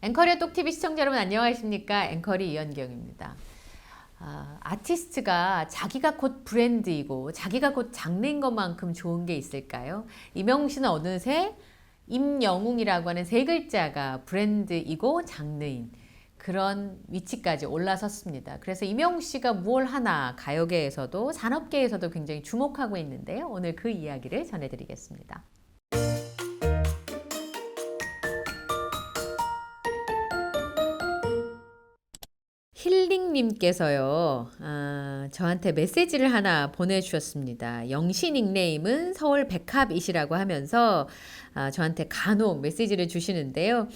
앵커리의 똑TV 시청자 여러분 안녕하십니까? 앵커리 이현경입니다. 아, 아티스트가 자기가 곧 브랜드이고 자기가 곧 장르인 것만큼 좋은 게 있을까요? 이명웅 씨는 어느새 임영웅이라고 하는 세 글자가 브랜드이고 장르인 그런 위치까지 올라섰습니다. 그래서 이명웅 씨가 무얼 하나 가요계에서도 산업계에서도 굉장히 주목하고 있는데요. 오늘 그 이야기를 전해드리겠습니다. 힐링님께서요, 아, 저한테 메시지를 하나 보내주셨습니다. 영시 닉네임은 서울 백합이시라고 하면서 아, 저한테 간혹 메시지를 주시는데요.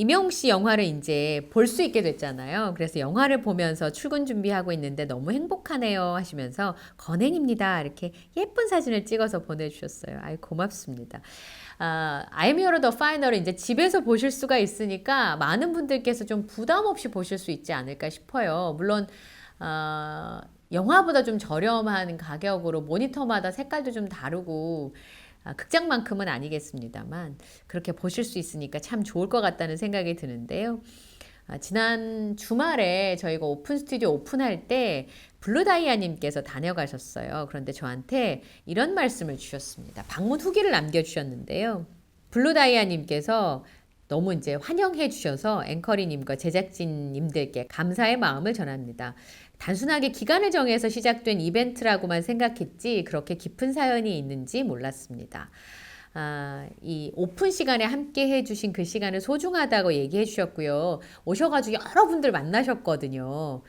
이명웅 씨 영화를 이제 볼 수 있게 됐잖아요. 그래서 영화를 보면서 출근 준비하고 있는데 너무 행복하네요 하시면서 건행입니다. 이렇게 예쁜 사진을 찍어서 보내주셨어요. 아이 고맙습니다. 아, I'm Your The Final을 이제 집에서 보실 수가 있으니까 많은 분들께서 좀 부담 없이 보실 수 있지 않을까 싶어요. 물론 아, 영화보다 좀 저렴한 가격으로 모니터마다 색깔도 좀 다르고 아, 극장만큼은 아니겠습니다만 그렇게 보실 수 있으니까 참 좋을 것 같다는 생각이 드는데요. 아, 지난 주말에 저희가 오픈 스튜디오 오픈할 때 블루다이아님께서 다녀가셨어요. 그런데 저한테 이런 말씀을 주셨습니다. 방문 후기를 남겨주셨는데요. 블루다이아님께서 너무 이제 환영해 주셔서 앵커리님과 제작진님들께 감사의 마음을 전합니다. 단순하게 기간을 정해서 시작된 이벤트라고만 생각했지 그렇게 깊은 사연이 있는지 몰랐습니다. 아, 이 오픈 시간에 함께 해주신 그 시간을 소중하다고 얘기해 주셨고요. 오셔가지고 여러분들 만나셨거든요.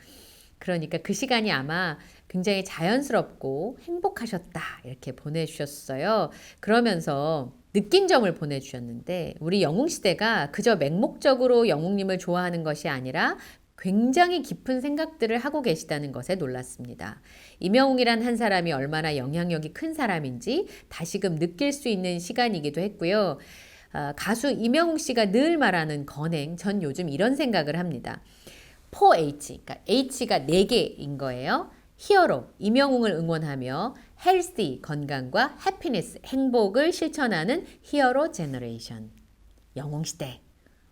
그러니까 그 시간이 아마 굉장히 자연스럽고 행복하셨다. 이렇게 보내주셨어요. 그러면서 느낀 점을 보내주셨는데, 우리 영웅시대가 그저 맹목적으로 영웅님을 좋아하는 것이 아니라 굉장히 깊은 생각들을 하고 계시다는 것에 놀랐습니다. 이명웅이란 한 사람이 얼마나 영향력이 큰 사람인지 다시금 느낄 수 있는 시간이기도 했고요. 아, 가수 이명웅 씨가 늘 말하는 건행, 전 요즘 이런 생각을 합니다. 4H, 그러니까 H가 4개인 거예요. 히어로, 이명웅을 응원하며 헬스, 건강과 해피니스, 행복을 실천하는 히어로 제너레이션. 영웅시대.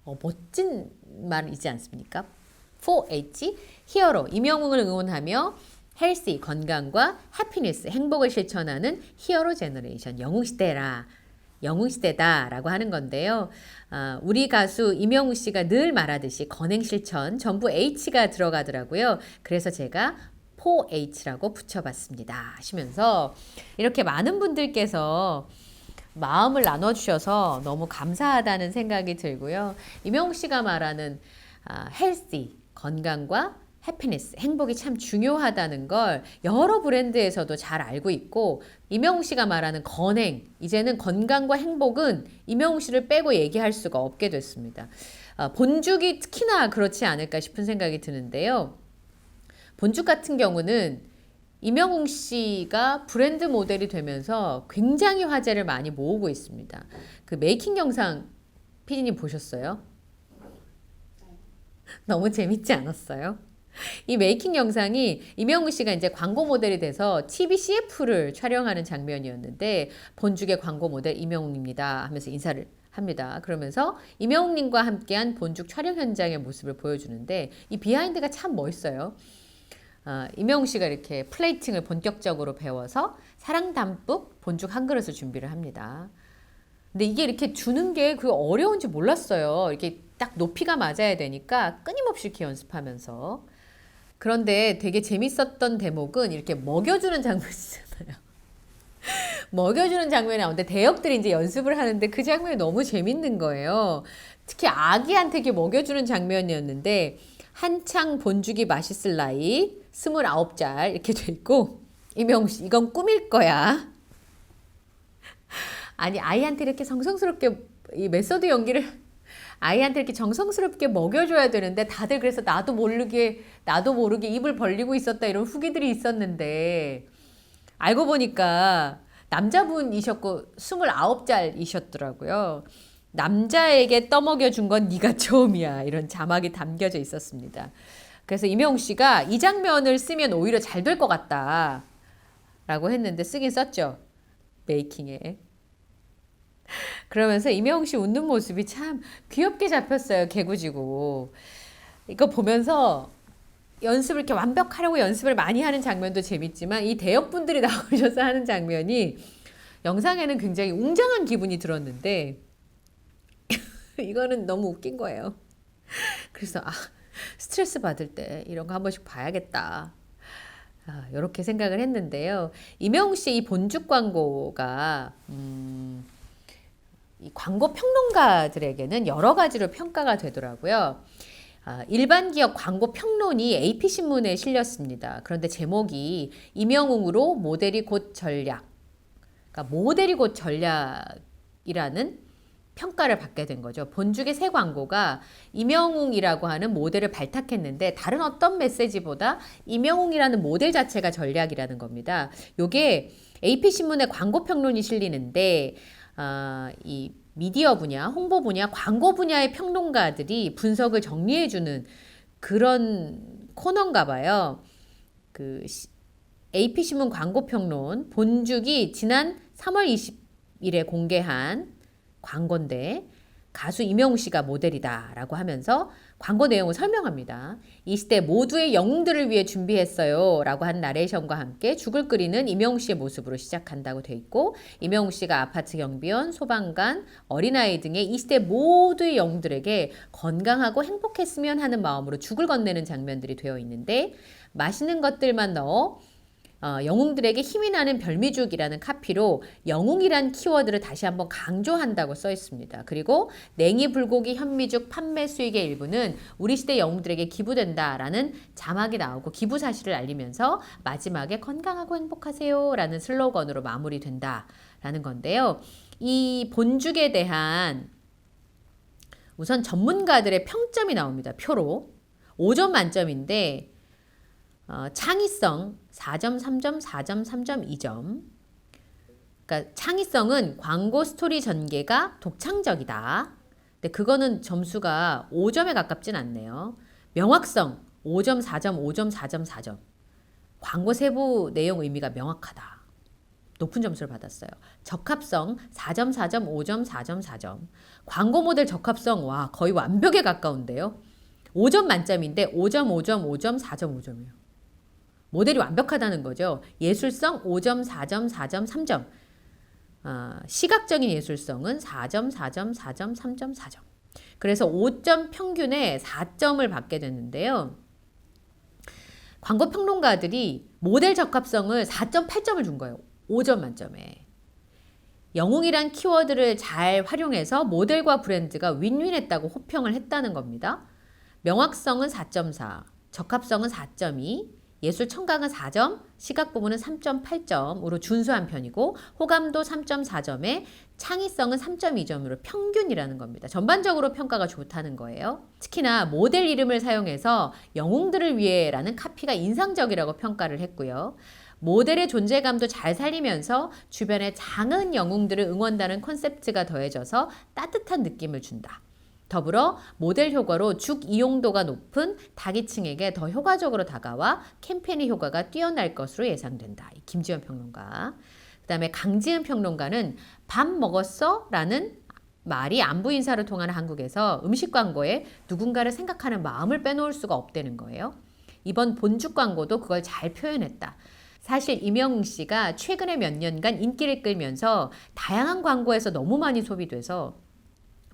어, 멋진 말이지 않습니까? 4H, 히어로, 이명웅을 응원하며 헬스, 건강과 해피니스, 행복을 실천하는 히어로 제너레이션. 영웅 시대라. 영웅 시대다라고 하는 건데요. 아, 우리 가수 이명우 씨가 늘 말하듯이 건행 실천 전부 H가 들어가더라고요. 그래서 제가 4H라고 붙여봤습니다. 하시면서 이렇게 많은 분들께서 마음을 나눠주셔서 너무 감사하다는 생각이 들고요. 이명우 씨가 말하는 아, 헬시, 건강과 해피니스, 행복이 참 중요하다는 걸 여러 브랜드에서도 잘 알고 있고 이명웅 씨가 말하는 건행, 이제는 건강과 행복은 이명웅 씨를 빼고 얘기할 수가 없게 됐습니다. 아, 본죽이 특히나 그렇지 않을까 싶은 생각이 드는데요. 본죽 같은 경우는 이명웅 씨가 브랜드 모델이 되면서 굉장히 화제를 많이 모으고 있습니다. 그 메이킹 영상 피디님 보셨어요? 너무 재밌지 않았어요? 이 메이킹 영상이 이명우 씨가 이제 광고 모델이 돼서 TV CF를 촬영하는 장면이었는데 본죽의 광고 모델 이명웅입니다 하면서 인사를 합니다. 그러면서 이명웅님과 함께한 본죽 촬영 현장의 모습을 보여주는데 이 비하인드가 참 멋있어요. 어, 이명웅 씨가 이렇게 플레이팅을 본격적으로 배워서 사랑 담뿍 본죽 한 그릇을 준비를 합니다. 근데 이게 이렇게 주는 게 그 어려운지 몰랐어요. 이렇게 딱 높이가 맞아야 되니까 끊임없이 이렇게 연습하면서 그런데 되게 재밌었던 대목은 이렇게 먹여주는 장면이잖아요. 먹여주는 장면이 나오는데 대역들이 이제 연습을 하는데 그 장면이 너무 재밌는 거예요. 특히 아기한테 이렇게 먹여주는 장면이었는데 한창 본죽이 맛있을 나이 스물아홉 잘 이렇게 돼 있고 이명우 씨 이건 꿈일 거야. 아니 아이한테 이렇게 정성스럽게 이 메소드 연기를 아이한테 이렇게 정성스럽게 먹여줘야 되는데 다들 그래서 나도 모르게 나도 모르게 입을 벌리고 있었다 이런 후기들이 있었는데 알고 보니까 남자분이셨고 29살이셨더라고요. 남자에게 떠먹여 준 건 네가 처음이야. 이런 자막이 담겨져 있었습니다. 그래서 이명웅 씨가 이 장면을 쓰면 오히려 잘 될 것 같다. 라고 했는데 쓰긴 썼죠. 메이킹에. 그러면서 이명웅 씨 웃는 모습이 참 귀엽게 잡혔어요. 개구지고. 이거 보면서 연습을 이렇게 완벽하려고 연습을 많이 하는 장면도 재밌지만 이 대역분들이 나오셔서 하는 장면이 영상에는 굉장히 웅장한 기분이 들었는데 이거는 너무 웃긴 거예요. 그래서 아 스트레스 받을 때 이런 거 한 번씩 봐야겠다. 아, 이렇게 생각을 했는데요. 이명웅 씨의 이 본죽 광고가 음, 이 광고 평론가들에게는 여러 가지로 평가가 되더라고요. 아, 일반 기업 광고 평론이 AP 신문에 실렸습니다. 그런데 제목이 임영웅으로 모델이 곧 전략. 그러니까 모델이 곧 전략이라는 평가를 받게 된 거죠. 본죽의 새 광고가 임영웅이라고 하는 모델을 발탁했는데 다른 어떤 메시지보다 임영웅이라는 모델 자체가 전략이라는 겁니다. 요게 AP 신문에 광고 평론이 실리는데 아, 이 미디어 분야, 홍보 분야, 광고 분야의 평론가들이 분석을 정리해주는 그런 코너인가 봐요. 그 AP 신문 광고 평론 본죽이 지난 3월 20일에 공개한 광고인데 가수 이명웅 씨가 모델이다라고 하면서 광고 내용을 설명합니다. 이 시대 모두의 영웅들을 위해 준비했어요. 라고 한 나레이션과 함께 죽을 끓이는 이명웅 씨의 모습으로 시작한다고 돼 있고, 이명웅 씨가 아파트 경비원, 소방관, 어린아이 등의 이 시대 모두의 영웅들에게 건강하고 행복했으면 하는 마음으로 죽을 건네는 장면들이 되어 있는데, 맛있는 것들만 넣어 어, 영웅들에게 힘이 나는 별미죽이라는 카피로 영웅이란 키워드를 다시 한번 강조한다고 써 있습니다. 그리고 냉이 불고기 현미죽 판매 수익의 일부는 우리 시대 영웅들에게 기부된다라는 자막이 나오고 기부 사실을 알리면서 마지막에 건강하고 행복하세요라는 슬로건으로 마무리된다라는 건데요. 이 본죽에 대한 우선 전문가들의 평점이 나옵니다. 표로 5점 만점인데 어, 창의성 4점, 3점, 4점, 3점, 2점. 그러니까 창의성은 광고 스토리 전개가 독창적이다. 근데 그거는 점수가 5점에 가깝진 않네요. 명확성 5점, 4점, 5점, 4점, 4점. 광고 세부 내용 의미가 명확하다. 높은 점수를 받았어요. 적합성 4점, 4점, 5점, 4점, 4점. 광고 모델 적합성 와 거의 완벽에 가까운데요. 5점 만점인데 5점, 5점, 5점, 4점, 5점이에요. 모델이 완벽하다는 거죠. 예술성 5점, 4점, 4점, 3점. 어, 시각적인 예술성은 4점, 4점, 4점, 3점, 4점. 그래서 5점 평균에 4점을 받게 됐는데요. 광고 평론가들이 모델 적합성을 4.8점을 준 거예요. 5점 만점에. 영웅이란 키워드를 잘 활용해서 모델과 브랜드가 윈윈했다고 호평을 했다는 겁니다. 명확성은 4.4, 적합성은 4.2, 예술 청각은 4점, 시각 부분은 3.8점으로 준수한 편이고 호감도 3.4점에 창의성은 3.2점으로 평균이라는 겁니다. 전반적으로 평가가 좋다는 거예요. 특히나 모델 이름을 사용해서 영웅들을 위해라는 카피가 인상적이라고 평가를 했고요. 모델의 존재감도 잘 살리면서 주변의 작은 영웅들을 응원다는 컨셉트가 더해져서 따뜻한 느낌을 준다. 더불어 모델 효과로 죽 이용도가 높은 다기층에게 더 효과적으로 다가와 캠페인의 효과가 뛰어날 것으로 예상된다. 김지현 평론가. 그 다음에 강지은 평론가는 밥 먹었어? 라는 말이 안부 인사를 통하는 한국에서 음식 광고에 누군가를 생각하는 마음을 빼놓을 수가 없다는 거예요. 이번 본죽 광고도 그걸 잘 표현했다. 사실 이명웅 씨가 최근에 몇 년간 인기를 끌면서 다양한 광고에서 너무 많이 소비돼서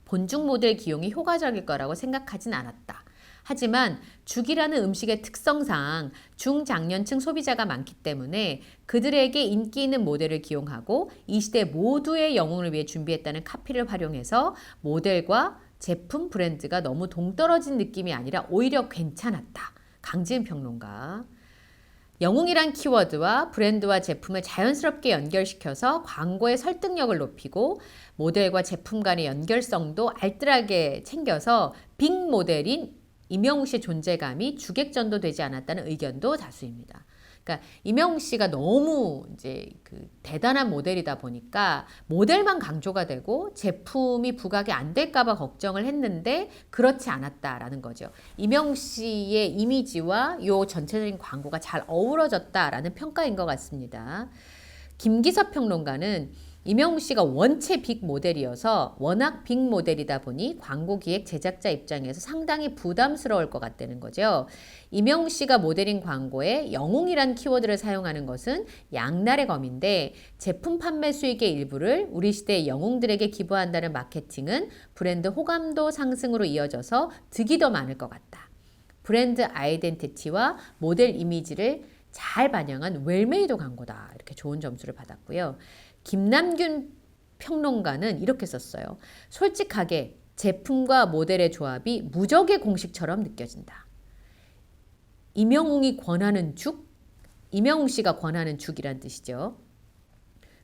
본죽 모델 기용이 효과적일 거라고 생각하진 않았다. 하지만 죽이라는 음식의 특성상 중장년층 소비자가 많기 때문에 그들에게 인기 있는 모델을 기용하고 이 시대 모두의 영웅을 위해 준비했다는 카피를 활용해서 모델과 제품 브랜드가 너무 동떨어진 느낌이 아니라 오히려 괜찮았다. 강지은 평론가. 영웅이란 키워드와 브랜드와 제품을 자연스럽게 연결시켜서 광고의 설득력을 높이고 모델과 제품 간의 연결성도 알뜰하게 챙겨서 빅 모델인 이명웅 씨의 존재감이 주객전도 되지 않았다는 의견도 다수입니다. 그러니까 이명웅 씨가 너무 이제 그 대단한 모델이다 보니까 모델만 강조가 되고 제품이 부각이 안 될까봐 걱정을 했는데 그렇지 않았다라는 거죠. 이명웅 씨의 이미지와 요 전체적인 광고가 잘 어우러졌다라는 평가인 것 같습니다. 김기섭 평론가는 이명웅 씨가 원체 빅 모델이어서 워낙 빅 모델이다 보니 광고 기획 제작자 입장에서 상당히 부담스러울 것 같다는 거죠. 이명웅 씨가 모델인 광고에 영웅이란 키워드를 사용하는 것은 양날의 검인데 제품 판매 수익의 일부를 우리 시대의 영웅들에게 기부한다는 마케팅은 브랜드 호감도 상승으로 이어져서 득이 더 많을 것 같다. 브랜드 아이덴티티와 모델 이미지를 잘 반영한 웰메이드 광고다. 이렇게 좋은 점수를 받았고요. 김남균 평론가는 이렇게 썼어요. 솔직하게 제품과 모델의 조합이 무적의 공식처럼 느껴진다. 이명웅이 권하는 죽? 이명웅 씨가 권하는 죽이란 뜻이죠.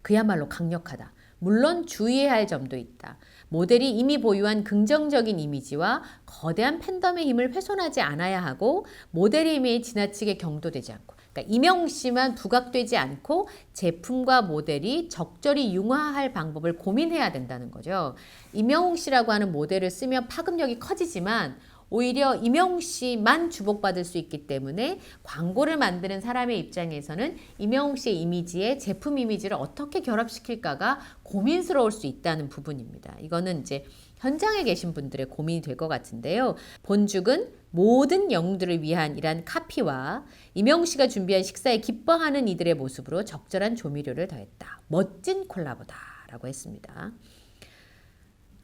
그야말로 강력하다. 물론 주의해야 할 점도 있다. 모델이 이미 보유한 긍정적인 이미지와 거대한 팬덤의 힘을 훼손하지 않아야 하고 모델의 힘이 지나치게 경도되지 않고 그러니까 이명웅 씨만 부각되지 않고 제품과 모델이 적절히 융화할 방법을 고민해야 된다는 거죠. 이명웅 씨라고 하는 모델을 쓰면 파급력이 커지지만 오히려 이명웅 씨만 주목받을 수 있기 때문에 광고를 만드는 사람의 입장에서는 이명웅 씨의 이미지에 제품 이미지를 어떻게 결합시킬까가 고민스러울 수 있다는 부분입니다. 이거는 이제 현장에 계신 분들의 고민이 될 것 같은데요. 본죽은 모든 영웅들을 위한 이란 카피와 이명웅 씨가 준비한 식사에 기뻐하는 이들의 모습으로 적절한 조미료를 더했다. 멋진 콜라보다 라고 했습니다.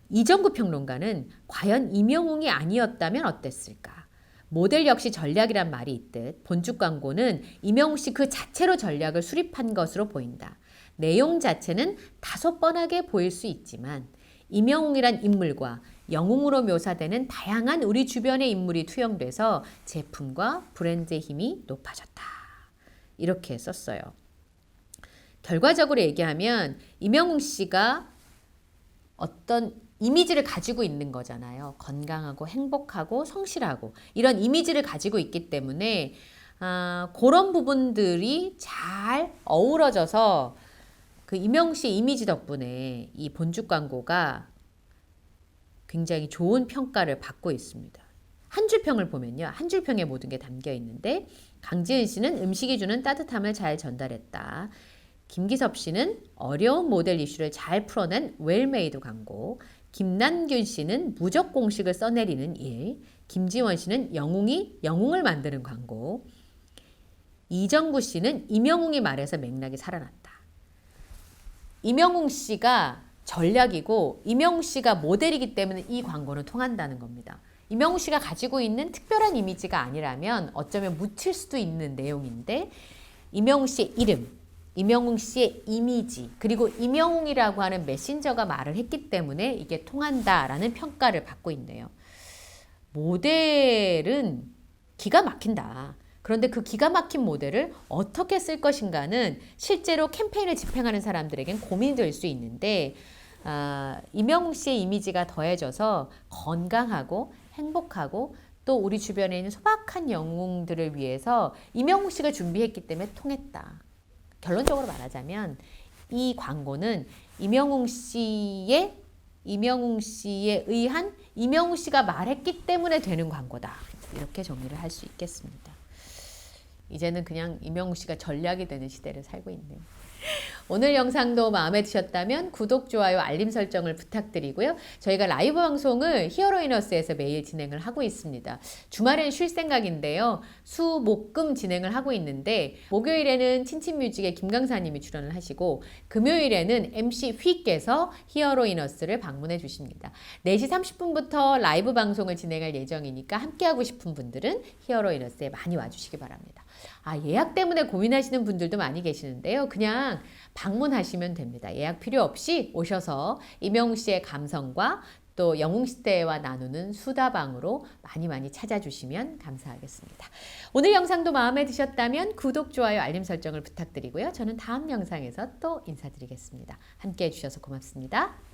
이정구 평론가는 과연 임영웅이 아니었다면 어땠을까? 모델 역시 전략이란 말이 있듯 본죽 광고는 임영웅 씨 그 자체로 전략을 수립한 것으로 보인다. 내용 자체는 다소 뻔하게 보일 수 있지만 임영웅이란 인물과 영웅으로 묘사되는 다양한 우리 주변의 인물이 투영돼서 제품과 브랜드의 힘이 높아졌다. 이렇게 썼어요. 결과적으로 얘기하면 임영웅 씨가 어떤 이미지를 가지고 있는 거잖아요. 건강하고 행복하고 성실하고 이런 이미지를 가지고 있기 때문에 아, 그런 부분들이 잘 어우러져서 그 이명 씨 이미지 덕분에 이 본죽 광고가 굉장히 좋은 평가를 받고 있습니다. 한 줄 평을 보면요. 한 줄 평에 모든 게 담겨 있는데 강지은 씨는 음식이 주는 따뜻함을 잘 전달했다. 김기섭 씨는 어려운 모델 이슈를 잘 풀어낸 웰메이드 광고. 김난균 씨는 무적 공식을 써내리는 일. 김지원 씨는 영웅이 영웅을 만드는 광고. 이정구 씨는 임영웅이 말해서 맥락이 살아났다. 임영웅 씨가 전략이고 임영웅 씨가 모델이기 때문에 이 광고는 통한다는 겁니다. 임영웅 씨가 가지고 있는 특별한 이미지가 아니라면 어쩌면 묻힐 수도 있는 내용인데 임영웅 씨의 이름, 임영웅 씨의 이미지, 그리고 임영웅이라고 하는 메신저가 말을 했기 때문에 이게 통한다라는 평가를 받고 있네요. 모델은 기가 막힌다. 그런데 그 기가 막힌 모델을 어떻게 쓸 것인가는 실제로 캠페인을 집행하는 사람들에겐 고민이 될수 있는데 아, 이명웅 씨의 이미지가 더해져서 건강하고 행복하고 또 우리 주변에 있는 소박한 영웅들을 위해서 이명웅 씨가 준비했기 때문에 통했다. 결론적으로 말하자면 이 광고는 이명웅 씨의 이명웅 씨에 의한 이명웅 씨가 말했기 때문에 되는 광고다. 이렇게 정리를 할 수 있겠습니다. 이제는 그냥 이명웅 씨가 전략이 되는 시대를 살고 있네요. 오늘 영상도 마음에 드셨다면 구독, 좋아요, 알림 설정을 부탁드리고요. 저희가 라이브 방송을 히어로이너스에서 매일 진행을 하고 있습니다. 주말엔 쉴 생각인데요. 수, 목, 금 진행을 하고 있는데 목요일에는 친친뮤직의 김강사님이 출연을 하시고 금요일에는 MC 휘께서 히어로이너스를 방문해 주십니다. 4시 30분부터 라이브 방송을 진행할 예정이니까 함께하고 싶은 분들은 히어로이너스에 많이 와주시기 바랍니다. 아, 예약 때문에 고민하시는 분들도 많이 계시는데요. 그냥 방문하시면 됩니다. 예약 필요 없이 오셔서 이명웅 씨의 감성과 또 영웅시대와 나누는 수다방으로 많이 많이 찾아주시면 감사하겠습니다. 오늘 영상도 마음에 드셨다면 구독, 좋아요, 알림 설정을 부탁드리고요. 저는 다음 영상에서 또 인사드리겠습니다. 함께 해주셔서 고맙습니다.